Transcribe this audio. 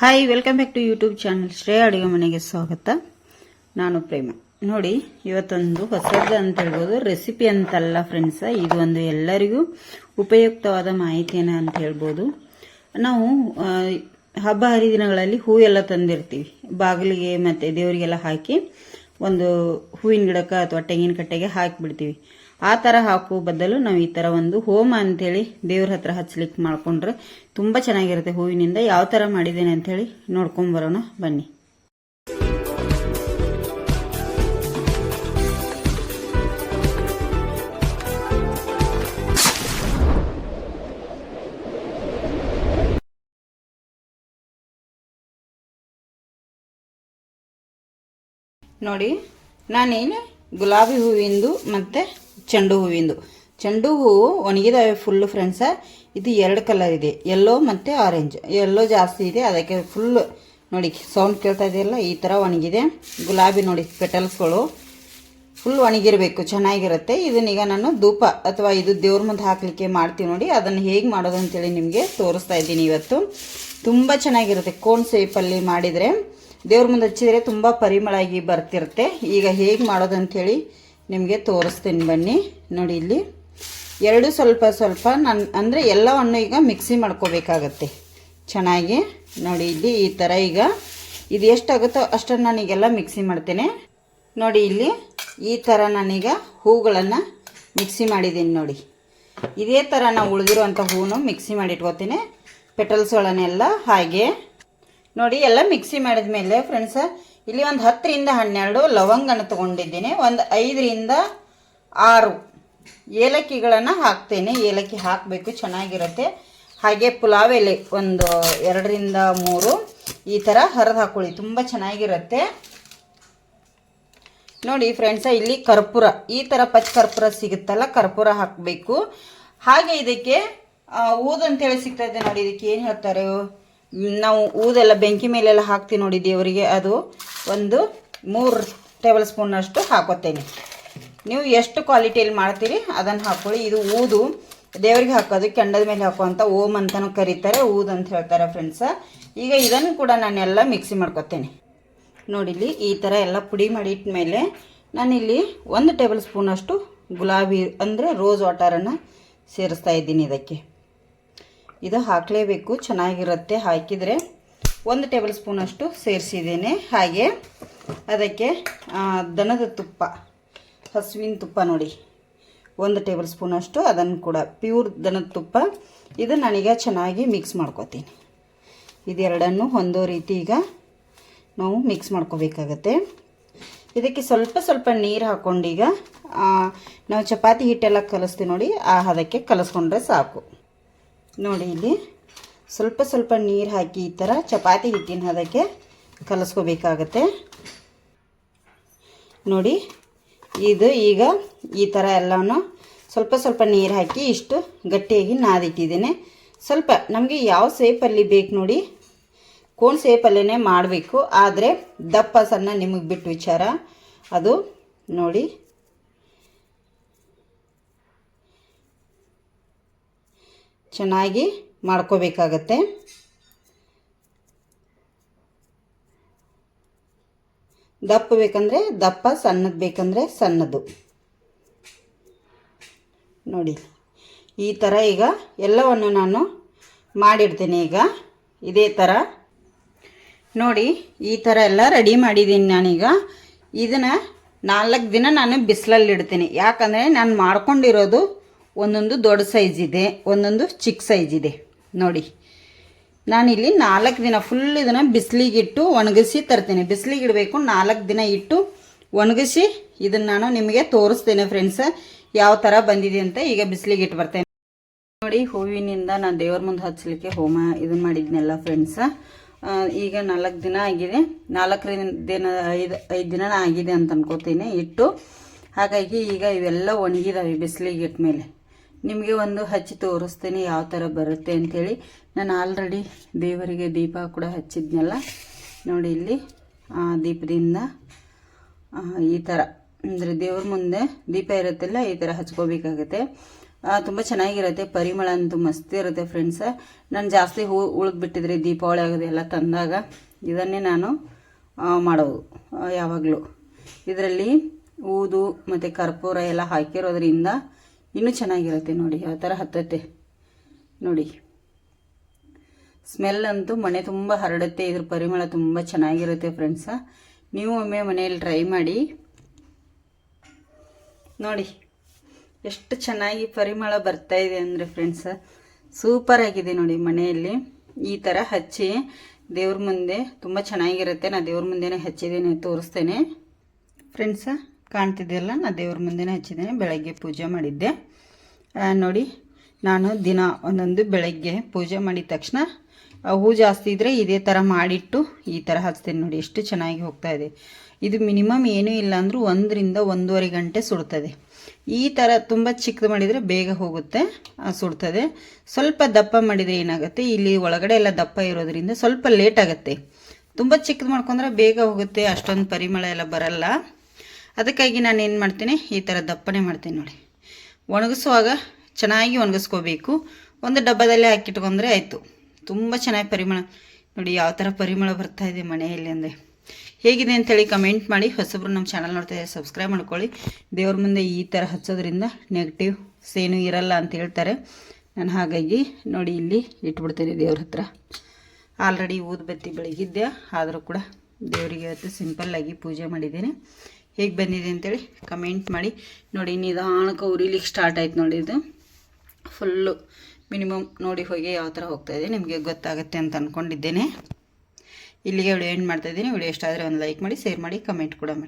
Hi welcome back to YouTube channel Shreya ಅಡುಗೆ ಮನೆಗೆ ಸ್ವಾಗತ. ನಾನು ಪ್ರೇಮ. ನೋಡಿ, ಇವತ್ತೊಂದು ಹೊಸದ ಅಂತ ಹೇಳ್ಬೋದು. ರೆಸಿಪಿ ಅಂತಲ್ಲ ಫ್ರೆಂಡ್ಸ ಇದು ಒಂದು ಎಲ್ಲರಿಗೂ ಉಪಯುಕ್ತವಾದ ಮಾಹಿತಿಯನ್ನ ಅಂತ ಹೇಳ್ಬೋದು. ನಾವು ಹಬ್ಬ ಹರಿದಿನಗಳಲ್ಲಿ ಹೂ ಎಲ್ಲ ತಂದಿರ್ತೀವಿ. ಬಾಗಿಲಿಗೆ ಮತ್ತು ದೇವರಿಗೆಲ್ಲ ಹಾಕಿ ಒಂದು ಹೂವಿನ ಗಿಡಕ್ಕೆ ಅಥವಾ ತೆಂಗಿನ ಕಟ್ಟೆಗೆ ಹಾಕಿಬಿಡ್ತೀವಿ. ಆ ಥರ ಹಾಕುವ ಬದಲು ನಾವು ಈ ಥರ ಒಂದು ಹೋಮ ಅಂತೇಳಿ ದೇವ್ರ ಹತ್ರ ಹಚ್ಲಿಕ್ಕೆ ಮಾಡ್ಕೊಂಡ್ರೆ ತುಂಬ ಚೆನ್ನಾಗಿರುತ್ತೆ ಹೂವಿನಿಂದ. ಯಾವ ಥರ ಮಾಡಿದ್ದೇನೆ ಅಂತೇಳಿ ನೋಡ್ಕೊಂಬರೋಣ ಬನ್ನಿ. ನೋಡಿ, ನಾನೇನು ಗುಲಾಬಿ ಹೂವಿಂದು ಮತ್ತು ಚೆಂಡು ಹೂವಿಂದು. ಚೆಂಡು ಹೂವು ಒಣಗಿದಾವೆ ಫುಲ್ಲು ಫ್ರೆಂಡ್ಸ ಇದು ಎರಡು ಕಲರ್ ಇದೆ. ಎಲ್ಲೋ ಮತ್ತು ಆರೆಂಜ್ ಎಲ್ಲೋ ಜಾಸ್ತಿ ಇದೆ, ಅದಕ್ಕೆ ಫುಲ್ ನೋಡಿ ಸೌಂಡ್ ಕೇಳ್ತಾ ಇದೆಯಲ್ಲ, ಈ ಥರ ಒಣಗಿದೆ. ಗುಲಾಬಿ ನೋಡಿ ಪೆಟಲ್ಸ್ಗಳು ಫುಲ್ ಒಣಗಿರಬೇಕು, ಚೆನ್ನಾಗಿರುತ್ತೆ. ಇದನ್ನೀಗ ನಾನು ಧೂಪ, ಅಥವಾ ಇದು ದೇವ್ರ ಮುಂದೆ ಹಾಕಲಿಕ್ಕೆ ಮಾಡ್ತೀವಿ ನೋಡಿ, ಅದನ್ನು ಹೇಗೆ ಮಾಡೋದು ಅಂತೇಳಿ ನಿಮಗೆ ತೋರಿಸ್ತಾ ಇದ್ದೀನಿ ಇವತ್ತು. ತುಂಬ ಚೆನ್ನಾಗಿರುತ್ತೆ ಕೋನ್ ಸೇಪಲ್ಲಿ ಮಾಡಿದರೆ. ದೇವ್ರ ಮುಂದೆ ಹಚ್ಚಿದರೆ ತುಂಬ ಪರಿಮಳಾಗಿ ಬರ್ತಿರುತ್ತೆ. ಈಗ ಹೇಗೆ ಮಾಡೋದು ಅಂಥೇಳಿ ನಿಮಗೆ ತೋರಿಸ್ತೀನಿ ಬನ್ನಿ. ನೋಡಿ ಇಲ್ಲಿ. ಎರಡು ಸ್ವಲ್ಪ ಸ್ವಲ್ಪ ನಾನು ಅಂದರೆ ಎಲ್ಲವನ್ನು ಈಗ ಮಿಕ್ಸಿ ಮಾಡ್ಕೋಬೇಕಾಗತ್ತೆ. ಚೆನ್ನಾಗಿ. ನೋಡಿ ಇಲ್ಲಿ ಈ ಥರ ಈಗ. ಇದು ಎಷ್ಟಾಗುತ್ತೋ ಅಷ್ಟನ್ನು ನಾನೀಗೆಲ್ಲ ಮಿಕ್ಸಿ ಮಾಡ್ತೇನೆ. ನೋಡಿ ಇಲ್ಲಿ ಈ ಥರ ನಾನೀಗ ಹೂಗಳನ್ನು ಮಿಕ್ಸಿ ಮಾಡಿದ್ದೀನಿ ನೋಡಿ. ಇದೇ ಥರ ನಾವು ಉಳಿದಿರುವಂಥ ಹೂವನ್ನು ಮಿಕ್ಸಿ ಮಾಡಿ ಇಟ್ಕೋತೀನಿ ಪೆಟಲ್ಸ್ಗಳನ್ನೆಲ್ಲ ಹಾಗೆ. ನೋಡಿ ಎಲ್ಲ ಮಿಕ್ಸಿ ಮಾಡಿದ ಮೇಲೆ ಫ್ರೆಂಡ್ಸ ಇಲ್ಲಿ ಒಂದು ಹತ್ತರಿಂದ ಹನ್ನೆರಡು ಲವಂಗನ ತಗೊಂಡಿದ್ದೀನಿ. ಒಂದು ಐದರಿಂದ ಆರು ಏಲಕ್ಕಿಗಳನ್ನು ಹಾಕ್ತೇನೆ. ಏಲಕ್ಕಿ ಹಾಕಬೇಕು, ಚೆನ್ನಾಗಿರುತ್ತೆ. ಹಾಗೆ ಪುಲಾವ್ ಎಲೆ ಒಂದು ಎರಡರಿಂದ ಮೂರು ಈ ಥರ ಹರಿದು ಹಾಕೊಳ್ಳಿ, ತುಂಬ ಚೆನ್ನಾಗಿರುತ್ತೆ. ನೋಡಿ ಫ್ರೆಂಡ್ಸ ಇಲ್ಲಿ ಕರ್ಪೂರ, ಈ ಥರ ಪಚ್ಚ ಕರ್ಪೂರ ಸಿಗುತ್ತಲ್ಲ, ಕರ್ಪೂರ ಹಾಕಬೇಕು. ಹಾಗೆ ಇದಕ್ಕೆ ಊದಂತೇಳಿ ಸಿಗ್ತದೆ ನೋಡಿ, ಇದಕ್ಕೆ ಏನು ಹೇಳ್ತಾರೆ? ನಾವು ಊದೆಲ್ಲ ಬೆಂಕಿ ಮೇಲೆಲ್ಲ ಹಾಕ್ತೀವಿ ನೋಡಿ ದೇವರಿಗೆ, ಅದು ಒಂದು ಮೂರು ಟೇಬಲ್ ಸ್ಪೂನಷ್ಟು ಹಾಕೋತೇನೆ. ನೀವು ಎಷ್ಟು ಕ್ವಾಲಿಟಿಯಲ್ಲಿ ಮಾಡ್ತೀರಿ, ಅದನ್ನು ಹಾಕ್ಕೊಳ್ಳಿ ಇದು ಊದು. ದೇವರಿಗೆ ಹಾಕೋದು, ಕೆಂಡದ ಮೇಲೆ ಹಾಕುವಂಥ ಓಮ್ ಅಂತಲೂ ಕರೀತಾರೆ, ಊದು ಅಂತ ಹೇಳ್ತಾರೆ ಫ್ರೆಂಡ್ಸ ಈಗ ಇದನ್ನು ಕೂಡ ನಾನೆಲ್ಲ ಮಿಕ್ಸಿ ಮಾಡ್ಕೊತೇನೆ. ನೋಡಿಲಿ ಈ ಥರ ಎಲ್ಲ ಪುಡಿ ಮಾಡಿ ಇಟ್ಮೇಲೆ ನಾನಿಲ್ಲಿ ಒಂದು ಟೇಬಲ್ ಸ್ಪೂನಷ್ಟು ಗುಲಾಬಿ ಅಂದರೆ ರೋಸ್ ವಾಟರನ್ನು ಸೇರಿಸ್ತಾ ಇದ್ದೀನಿ ಇದಕ್ಕೆ. ಇದು ಹಾಕಲೇಬೇಕು, ಚೆನ್ನಾಗಿರುತ್ತೆ. ಹಾಕಿದರೆ ಒಂದು ಟೇಬಲ್ ಸ್ಪೂನಷ್ಟು ಸೇರಿಸಿದ್ದೇನೆ. ಹಾಗೆ ಅದಕ್ಕೆ ದನದ ತುಪ್ಪ, ಹಸುವಿನ ತುಪ್ಪ ನೋಡಿ. ಒಂದು ಟೇಬಲ್ ಸ್ಪೂನಷ್ಟು ಅದನ್ನು ಕೂಡ ಪ್ಯೂರ್ ದನದ ತುಪ್ಪ. ಇದು ನನಗೆ ಚೆನ್ನಾಗಿ ಮಿಕ್ಸ್ ಮಾಡ್ಕೋತೀನಿ. ಇದೆರಡನ್ನು ಹೊಂದೋ ರೀತಿ ಈಗ ನಾವು ಮಿಕ್ಸ್ ಮಾಡ್ಕೋಬೇಕಾಗತ್ತೆ. ಇದಕ್ಕೆ ಸ್ವಲ್ಪ ಸ್ವಲ್ಪ ನೀರು ಹಾಕ್ಕೊಂಡೀಗ ನಾವು ಚಪಾತಿ ಹಿಟ್ಟೆಲ್ಲ ಕಲಿಸ್ತೀವಿ ನೋಡಿ, ಆ ಹದಕ್ಕೆ ಕಲಿಸ್ಕೊಂಡ್ರೆ ಸಾಕು. ನೋಡಿ ಇಲ್ಲಿ ಸ್ವಲ್ಪ ಸ್ವಲ್ಪ ನೀರು ಹಾಕಿ ಈ ಥರ ಚಪಾತಿ ಹಿಟ್ಟಿನ ಹದಕ್ಕೆ ಕಲಿಸ್ಕೋಬೇಕಾಗತ್ತೆ. ನೋಡಿ, ಇದು ಈಗ ಈ ಥರ ಎಲ್ಲವೂ ಸ್ವಲ್ಪ ಸ್ವಲ್ಪ ನೀರು ಹಾಕಿ ಇಷ್ಟು ಗಟ್ಟಿಯಾಗಿ ನಾದಿಟ್ಟಿದ್ದೇನೆ. ಸ್ವಲ್ಪ ನಮಗೆ ಯಾವ ಸೇಪಲ್ಲಿ ಬೇಕು ನೋಡಿ ಕೋಣ್ ಸೇಪಲ್ಲೇ ಮಾಡಬೇಕು. ಆದರೆ ದಪ್ಪ ಸಣ್ಣ ನಿಮಗೆ ಬಿಟ್ಟು ವಿಚಾರ. ಅದು ನೋಡಿ ಚೆನ್ನಾಗಿ ಮಾಡ್ಕೋಬೇಕಾಗತ್ತೆ. ದಪ್ಪ ಬೇಕಂದರೆ ದಪ್ಪ, ಸಣ್ಣದು ಬೇಕಂದರೆ ಸಣ್ಣದು. ನೋಡಿ, ಈ ಥರ ಈಗ ಎಲ್ಲವನ್ನು ನಾನು ಮಾಡಿಡ್ತೀನಿ ಈಗ. ಇದೇ ಥರ ನೋಡಿ, ಈ ಥರ ಎಲ್ಲ ರೆಡಿ ಮಾಡಿದ್ದೀನಿ ನಾನೀಗ. ಇದನ್ನು ನಾಲ್ಕು ದಿನ ನಾನು ಬಿಸಿಲಲ್ಲಿ ಇಡ್ತೀನಿ ಯಾಕಂದರೆ ನಾನು ಮಾಡ್ಕೊಂಡಿರೋದು ಒಂದೊಂದು ದೊಡ್ಡ ಸೈಜ್ ಇದೆ, ಒಂದೊಂದು ಚಿಕ್ಕ ಸೈಜ್ ಇದೆ. ನೋಡಿ, ನಾನಿಲ್ಲಿ ನಾಲ್ಕು ದಿನ ಫುಲ್ ಇದನ್ನು ಬಿಸಿಲಿಗಿಟ್ಟು ಒಣಗಿಸಿ ತರ್ತೀನಿ. ಬಿಸಿಲಿಗಿಡಬೇಕು, ನಾಲ್ಕು ದಿನ ಇಟ್ಟು ಒಣಗಿಸಿ ಇದನ್ನು ನಾನು ನಿಮಗೆ ತೋರಿಸ್ತೇನೆ ಫ್ರೆಂಡ್ಸ್ ಯಾವ ಥರ ಬಂದಿದೆ ಅಂತ ಈಗ ಬಿಸಿಲಿಗೆ ಇಟ್ಟು ಬರ್ತೇನೆ. ನೋಡಿ, ಹೂವಿನಿಂದ ನಾನು ದೇವ್ರ ಮುಂದೆ ಹಚ್ಚಲಿಕ್ಕೆ ಹೋಮ ಇದನ್ನ ಮಾಡಿದ್ನೆಲ್ಲ ಫ್ರೆಂಡ್ಸ ಈಗ ನಾಲ್ಕು ದಿನ ಆಗಿದೆ. ನಾಲ್ಕರಿಂದ ದಿನ, ಐದು ಐದು ದಿನ ಆಗಿದೆ ಅಂತ ಅನ್ಕೋತೀನಿ. ಇಟ್ಟು ಹಾಗಾಗಿ ಈಗ ಇವೆಲ್ಲ ಒಣಗಿದಾವೆ ಬಿಸಿಲಿಗೆ ಇಟ್ಟ ಮೇಲೆ. ನಿಮಗೆ ಒಂದು ಹಚ್ಚಿ ತೋರಿಸ್ತೀನಿ ಯಾವ ಥರ ಬರುತ್ತೆ ಅಂಥೇಳಿ ನಾನು ಆಲ್ರೆಡಿ ದೇವರಿಗೆ ದೀಪ ಕೂಡ ಹಚ್ಚಿದ್ನಲ್ಲ. ನೋಡಿ ಇಲ್ಲಿ, ಆ, ದೀಪದಿಂದ ಈ ಥರ ಅಂದರೆ ದೇವ್ರ ಮುಂದೆ ದೀಪ ಇರುತ್ತಲ್ಲ, ಈ ಥರ ಹಚ್ಕೋಬೇಕಾಗತ್ತೆ. ತುಂಬ ಚೆನ್ನಾಗಿರುತ್ತೆ, ಪರಿಮಳ ಅಂತೂ ಮಸ್ತ್ ಇರುತ್ತೆ ಫ್ರೆಂಡ್ಸ ನಾನು ಜಾಸ್ತಿ ಹೂ ಉಳಿದ್ಬಿಟ್ಟಿದ್ರೆ ದೀಪಾವಳಿ ಆಗೋದು ಎಲ್ಲ ತಂದಾಗ ಇದನ್ನೇ ನಾನು ಮಾಡೋದು ಯಾವಾಗಲೂ. ಇದರಲ್ಲಿ ಊದು ಮತ್ತು ಕರ್ಪೂರ ಎಲ್ಲ ಹಾಕಿರೋದ್ರಿಂದ ಇನ್ನೂ ಚೆನ್ನಾಗಿರುತ್ತೆ ನೋಡಿ ಯಾವ ಥರ ಹತ್ತತ್ತೆ. ನೋಡಿ. ಸ್ಮೆಲ್ ಅಂತೂ ಮನೆ ತುಂಬ ಹರಡುತ್ತೆ, ಇದ್ರ ಪರಿಮಳ ತುಂಬ ಚೆನ್ನಾಗಿರುತ್ತೆ ಫ್ರೆಂಡ್ಸ ನೀವು ಒಮ್ಮೆ ಮನೆಯಲ್ಲಿ ಟ್ರೈ ಮಾಡಿ. ನೋಡಿ, ಎಷ್ಟು ಚೆನ್ನಾಗಿ ಪರಿಮಳ ಬರ್ತಾ ಇದೆ ಅಂದರೆ ಫ್ರೆಂಡ್ಸ ಸೂಪರ್ ಆಗಿದೆ ನೋಡಿ ಮನೆಯಲ್ಲಿ. ಈ ಥರ ಹಚ್ಚಿ ದೇವ್ರ ಮುಂದೆ ತುಂಬ ಚೆನ್ನಾಗಿರುತ್ತೆ. ನಾನು ದೇವ್ರ ಮುಂದೆನೇ ಹಚ್ಚಿದ್ದೀನಿ, ತೋರಿಸ್ತೇನೆ. ಫ್ರೆಂಡ್ಸ ಕಾಣ್ತಿದೆಯಲ್ಲ ನಾನು ದೇವ್ರ ಮುಂದೆನೇ ಹಚ್ಚಿದ್ದೇನೆ, ಬೆಳಗ್ಗೆ ಪೂಜೆ ಮಾಡಿದ್ದೆ. ನೋಡಿ, ನಾನು ದಿನ ಒಂದೊಂದು ಬೆಳಗ್ಗೆ ಪೂಜೆ ಮಾಡಿದ ತಕ್ಷಣ ಹೂ ಜಾಸ್ತಿ ಇದ್ದರೆ ಇದೇ ಥರ ಮಾಡಿಟ್ಟು ಈ ಥರ ಹಚ್ತೀನಿ ನೋಡಿ, ಎಷ್ಟು ಚೆನ್ನಾಗಿ ಹೋಗ್ತಾ ಇದೆ. ಇದು ಮಿನಿಮಮ್ ಏನೂ ಇಲ್ಲ ಅಂದರೂ ಒಂದರಿಂದ ಒಂದೂವರೆ ಗಂಟೆ ಸುಡ್ತದೆ. ಈ ಥರ ತುಂಬ ಚಿಕ್ಕದು ಮಾಡಿದರೆ ಬೇಗ ಹೋಗುತ್ತೆ ಸುಡ್ತದೆ. ಸ್ವಲ್ಪ ದಪ್ಪ ಮಾಡಿದರೆ ಏನಾಗುತ್ತೆ, ಇಲ್ಲಿ ಒಳಗಡೆ ಎಲ್ಲ ದಪ್ಪ ಇರೋದ್ರಿಂದ ಸ್ವಲ್ಪ ಲೇಟ್ ಆಗುತ್ತೆ. ತುಂಬ ಚಿಕ್ಕದು ಮಾಡ್ಕೊಂಡ್ರೆ ಬೇಗ ಹೋಗುತ್ತೆ, ಅಷ್ಟೊಂದು ಪರಿಮಳ ಎಲ್ಲ ಬರಲ್ಲ. ಅದಕ್ಕಾಗಿ ನಾನು ಏನು ಮಾಡ್ತೀನಿ, ಈ ಥರ ದಪ್ಪನೆ ಮಾಡ್ತೀನಿ ನೋಡಿ. ಒಣಗಿಸುವಾಗ ಚೆನ್ನಾಗಿ ಒಣಗಿಸ್ಕೋಬೇಕು. ಒಂದು ಡಬ್ಬದಲ್ಲೇ ಹಾಕಿಟ್ಕೊಂಡ್ರೆ ಆಯಿತು. ತುಂಬ ಚೆನ್ನಾಗಿ ಪರಿಮಳ, ನೋಡಿ ಯಾವ ಥರ ಪರಿಮಳ ಬರ್ತಾ ಇದೆ ಮನೆಯಲ್ಲಿ ಅಂದರೆ. ಹೇಗಿದೆ ಅಂತೇಳಿ ಕಮೆಂಟ್ ಮಾಡಿ. ಹೊಸಬ್ರು ನಮ್ಮ ಚಾನಲ್ ನೋಡ್ತಾ ಇದ್ದಾರೆ ಸಬ್ಸ್ಕ್ರೈಬ್ ಮಾಡ್ಕೊಳ್ಳಿ. ದೇವ್ರ ಮುಂದೆ ಈ ಥರ ಹಚ್ಚೋದ್ರಿಂದ ನೆಗೆಟಿವ್ ಸೇನು ಇರಲ್ಲ ಅಂತ ಹೇಳ್ತಾರೆ. ನಾನು ಹಾಗಾಗಿ ನೋಡಿ ಇಲ್ಲಿ ಇಟ್ಬಿಡ್ತೇನೆ ದೇವ್ರ ಹತ್ರ. ಆಲ್ರೆಡಿ ಊದ್ಬತ್ತಿ ಬೆಳಗಿದ್ದೆ. ಆದರೂ ಕೂಡ ದೇವರಿಗೆ ಇವತ್ತು ಸಿಂಪಲ್ಲಾಗಿ ಪೂಜೆ ಮಾಡಿದ್ದೇನೆ. ಹೇಗೆ ಬಂದಿದೆ ಅಂತೇಳಿ ಕಮೆಂಟ್ ಮಾಡಿ. ನೋಡಿ, ನಿಧಾನಕ್ಕೆ ಉರಿಲಿಕ್ಕೆ ಸ್ಟಾರ್ಟ್ ಆಯ್ತು ನೋಡಿ ಇದು. ಫುಲ್ಲು ಮಿನಿಮಮ್ ನೋಡಿ ಹೋಗಿ ಯಾವ ಥರ ಇದೆ, ನಿಮಗೆ ಗೊತ್ತಾಗುತ್ತೆ ಅಂತ ಅಂದ್ಕೊಂಡಿದ್ದೇನೆ ಇಲ್ಲಿಗೆ ವಿಡಿಯೋ ಎಂಡ್ ಮಾಡ್ತಾಯಿದ್ದೀನಿ ವಿಡಿಯೋ ಇಷ್ಟ ಆದರೆ ಒಂದು ಲೈಕ್ ಮಾಡಿ ಶೇರ್ ಮಾಡಿ ಕಮೆಂಟ್ ಕೂಡ ಮಾಡಿ.